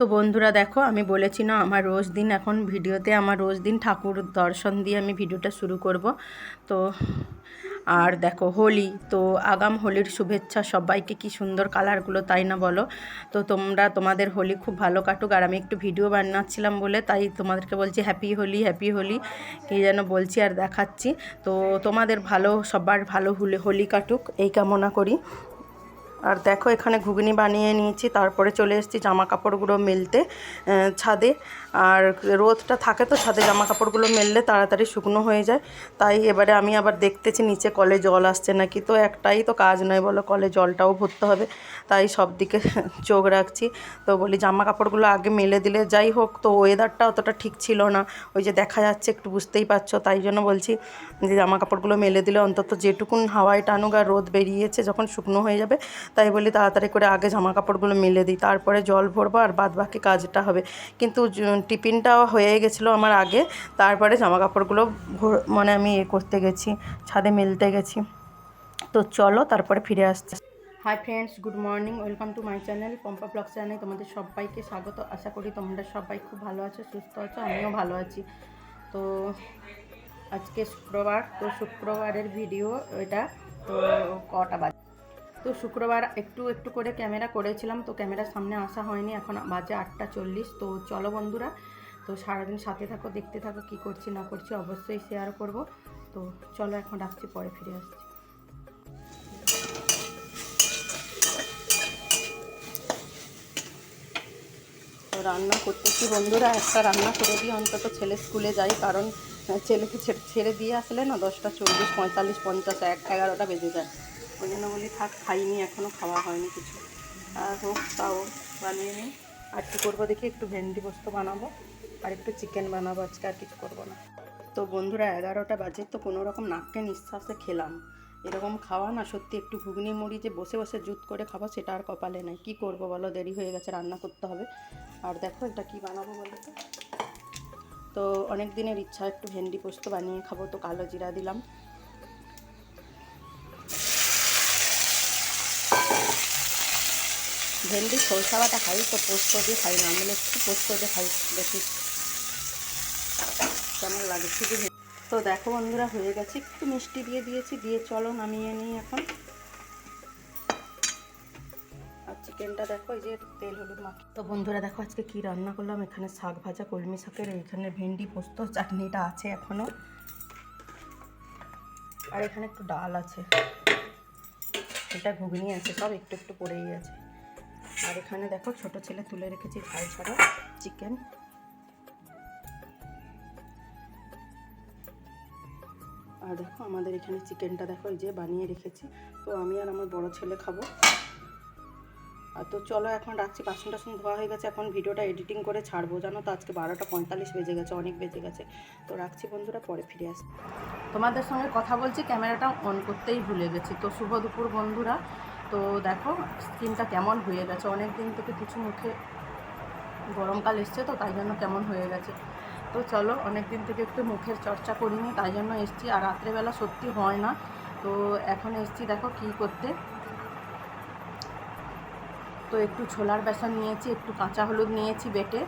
তো বন্ধুরা দেখো, আমি বলেছি না আমার রোজ দিন, এখন ভিডিওতে আমার রোজ দিন ঠাকুর দর্শন দিয়ে আমি ভিডিওটা শুরু করব। তো আর দেখো, হোলি, তো আগাম হোলির শুভেচ্ছা, সবাইকে কি সুন্দর কালারগুলো, তাই না বলো? তো তোমরা, তোমাদের হোলি খুব ভালো কাটুক। আর আমি একটু ভিডিও বানাচ্ছিলাম বলে, তাই তোমাদেরকে বলছি হ্যাপি হোলি হ্যাপি হোলি, কি যেন বলছি আর দেখাচ্ছি। তো তোমাদের ভালো, সবার ভালো হোলি হোলি কাটুক, এই কামনা করি। আর দেখো, এখানে ঘুগনি বানিয়ে নিয়েছি। তারপরে চলে এসেছি জামা কাপড়গুলো মেলতে ছাদে। আর রোদটা থাকে তো ছাদে জামা কাপড়গুলো মেললে তাড়াতাড়ি শুকনো হয়ে যায়। তাই এবারে আমি আবার দেখতেছি, নিচে কলে জল আসছে নাকি। তো একটাই তো কাজ নয় বলো, কলে জলটাও ভরতে হবে। তাই সব দিকে চোখ রাখছি। তো বলি জামা কাপড়গুলো আগে মেলে দিলে যাই হোক, তো ওয়েদারটা অতটা ঠিক ছিল না। ওই যে দেখা যাচ্ছে, একটু বুঝতেই পারছ। তাই জন্য বলছি যে জামা কাপড়গুলো মেলে দিলে অন্তত যেটুকুন হাওয়ায় টানুক আর রোদ বেরিয়েছে, যখন শুকনো হয়ে যাবে তাই বলি তাড়াতাড়ি করে আগে জামা কাপড়গুলো মেলে দিই, তারপরে জল ভরবো আর বাদ বাকি কাজটা হবে। কিন্তু টিফিনটাও হয়ে গেছিল আমার আগে, তারপরে জামা কাপড়গুলো মানে আমি এ করতে গেছি, ছাদে মেলতে গেছি। তো চলো তারপরে ফিরে আসতে hi friends good morning welcome to my channel Pampa blog channel তোমাদের সবাইকে স্বাগত। আশা করি তোমরা সবাই খুব ভালো আছো, সুস্থ আছো, আমিও ভালো আছি। তো আজকে শুক্রবার, তো শুক্রবারের ভিডিও এটা, তো কটা বাজে? তো শুক্রবার একটু একটু করে ক্যামেরা করেছিলাম, তো ক্যামেরার সামনে আসা হয়নি, এখন বাজে আটটা চল্লিশ। তো চলো বন্ধুরা, তো সারাদিন সাথে থাকো, দেখতে থাকো কি করছি না করছি অবশ্যই শেয়ার করব। তো চলো এখন রাখছি পরে ফিরে আসছি। রান্না করতেছি বন্ধুরা, একটা রান্না করে দিয়ে অন্তত ছেলে স্কুলে যাই, কারণ ছেলেকে ছেড়ে দিয়ে আসলে না দশটা চল্লিশ, পঁয়তাল্লিশ, পঞ্চাশ, এক এগারোটা বেজে যায়। ওই জন্য বলি থাক, খাইনি এখনও খাওয়া হয়নি কিছু। আর হোক, তাও বানিয়ে নিই। আর কী করব দেখি, একটু ভেন্ডি পোস্ত বানাবো, আর একটু চিকেন বানাবো, আজকে আর কিছু করব না। তো বন্ধুরা, এগারোটা বাজে, তো কোনো রকম নাককে নিঃশ্বাসে খেলাম। এরকম খাওয়া না, সত্যি একটু ঘুগনি মুড়ি যে বসে বসে জুত করে খাব, সেটা আর কপালে নাই। কী করব বলো, দেরি হয়ে গেছে, রান্না করতে হবে। আর দেখো, এটা কি বানাবো বলো তো? তো অনেক দিনের ইচ্ছা, একটু ভেন্ডি পোস্ত বানিয়ে খাব, তো কালো জিরা দিলাম। ভেন্ডি, সরষাবাটা খাই তো পোস্ত দিয়ে খাই, না আমি একটু পোস্ত দিয়ে খাই বেশি। কেমন লাগে শুধু তো দেখো বন্ধুরা, হয়ে গেছে। একটু মিষ্টি দিয়ে দিয়েছি, দিয়ে চলো নামিয়ে নিই এখন। আর চিকেনটা দেখো, এই যে তেল হলুদ মাখি। তো বন্ধুরা, দেখো আজকে কি রান্না করলাম? এখানে শাক ভাজা, কলমি শাকের এখানে ভেন্ডি, পোস্ত, চাটনিটা আছে এখনও। আর এখানে একটু ডাল আছে। এটা ঘুগনি আছে, সব একটু একটু পড়েই আছে। আর এখানে দেখো ছোট ছেলে তুলে রেখেছি ঝাল ছাড়া চিকেন। আর দেখো আমাদের এখানে চিকেনটা দেখো এই যে বানিয়ে রেখেছি। তো আমি আর আমার বড় ছেলে খাব। আর তো চলো এখন রাখছি, বাসন টাসন ধোয়া হয়ে গেছে, এখন ভিডিওটা এডিটিং করে ছাড়বো। জানো তো আজকে বারোটা পঁয়তাল্লিশ বেজে গেছে, অনেক বেজে গেছে। তো রাখছি বন্ধুরা, পরে ফিরে আসছি তোমাদের সঙ্গে কথা বলছি, ক্যামেরাটা অন করতেই ভুলে গেছি। তো শুভ দুপুর বন্ধুরা। তো দেখো, স্কিনটা কেমন হয়ে গেছে। অনেক দিন থেকে কিছু মুখে গরমকাল এসছে তো, তাই জন্য কেমন হয়ে গেছে। তো চলো অনেক দিন থেকে একটু মুখের চর্চা করিনি, তাই জন্য এসছি। আর রাত্রেবেলা সত্যি হয় না। তো এখন এসছি দেখো কী করতে। তো একটু ছোলার বেসন নিয়েছি, একটু কাঁচা হলুদ নিয়েছি বেটে।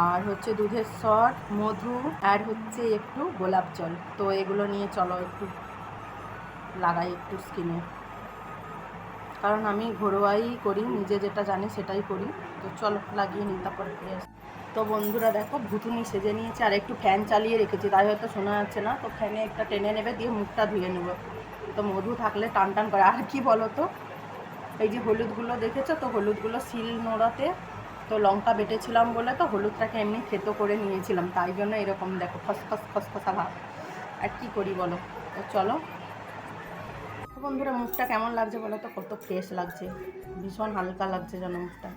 আর হচ্ছে দুধের সর, মধু, আর হচ্ছে একটু গোলাপ জল। তো এগুলো নিয়ে চলো একটু লাগাই একটু স্কিনে। কারণ আমি ঘরোয়াই করি, নিজে যেটা জানি সেটাই করি। তো চলো, লাগিয়ে নিই, তারপরে ফিরে আসি। তো বন্ধুরা, দেখো, ভুতুনি সেজে নিয়েছে, আর একটু ফ্যান চালিয়ে রেখেছি, তাই হয়তো শোনা যাচ্ছে না। তো ফ্যানে একটা টেনে নেবে, দিয়ে মুখটা ধুয়ে নেব। তো মধু থাকলে টান টান করে, আর কি বলো তো এই যে হলুদগুলো দেখেছ? তো হলুদগুলো শিল নোড়াতে, তো লঙ্কা বেটেছিলাম বলে তো হলুদটাকে এমনি থেতো করে নিয়েছিলাম। তাই জন্য এরকম, দেখো, খসখস, খসখসা ভাব। আর কি করি বলো? তো চলো বন্ধুরা, মুখটা কেমন লাগছে বলো তো? কত ফ্রেশ লাগছে। ভীষণ হালকা লাগছে যেন মুখটা।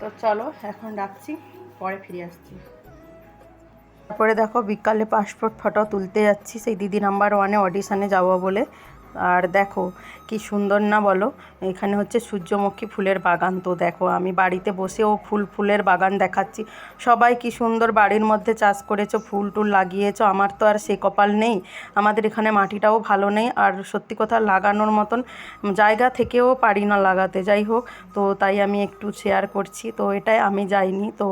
তো চলো, এখন রাখছি, পরে ফিরে আসছি। তারপরে দেখো বিকালে পাসপোর্ট ফটো তুলতে যাচ্ছি। সেই দিদি নাম্বার ওয়ানে অডিশানে যাব বলে। আর দেখো কি সুন্দর না বলো? এখানে হচ্ছে সূর্যমুখী ফুলের বাগান। তো দেখো আমি বাড়িতে বসেও ফুল, ফুলের বাগান দেখাচ্ছি। সবাই কি সুন্দর বাড়ির মধ্যে চাষ করেছ, ফুল টুল লাগিয়েছো? আমার তো আর সে কপাল নেই। আমাদের এখানে মাটিটাও ভালো নেই। আর সত্যি কথা লাগানোর মতন জায়গা থেকেও পারি না লাগাতে। যাই হোক, তো তাই আমি একটু শেয়ার করছি। তো এটাই আমি যাইনি। তো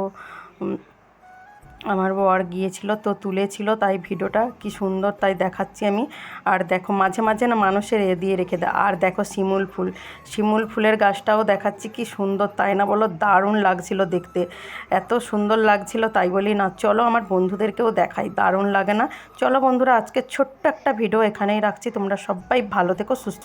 আমার বর গিয়েছিল তো তুলেছিল, তাই ভিডিওটা কি সুন্দর তাই দেখাচ্ছি আমি। আর দেখো মাঝে মাঝে না মানুষের এ দিয়ে রেখে দেয়। আর দেখো শিমুল ফুল, শিমুল ফুলের গাছটাও দেখাচ্ছি কি সুন্দর তাই না বলো? দারুণ লাগছিল দেখতে। এত সুন্দর লাগছিল তাই বলি না, চলো আমার বন্ধুদেরকেও দেখাই, দারুণ লাগে না। চলো বন্ধুরা, আজকে ছোট্ট একটা ভিডিও এখানেই রাখছি। তোমরা সবাই ভালো থেকো, সুস্থ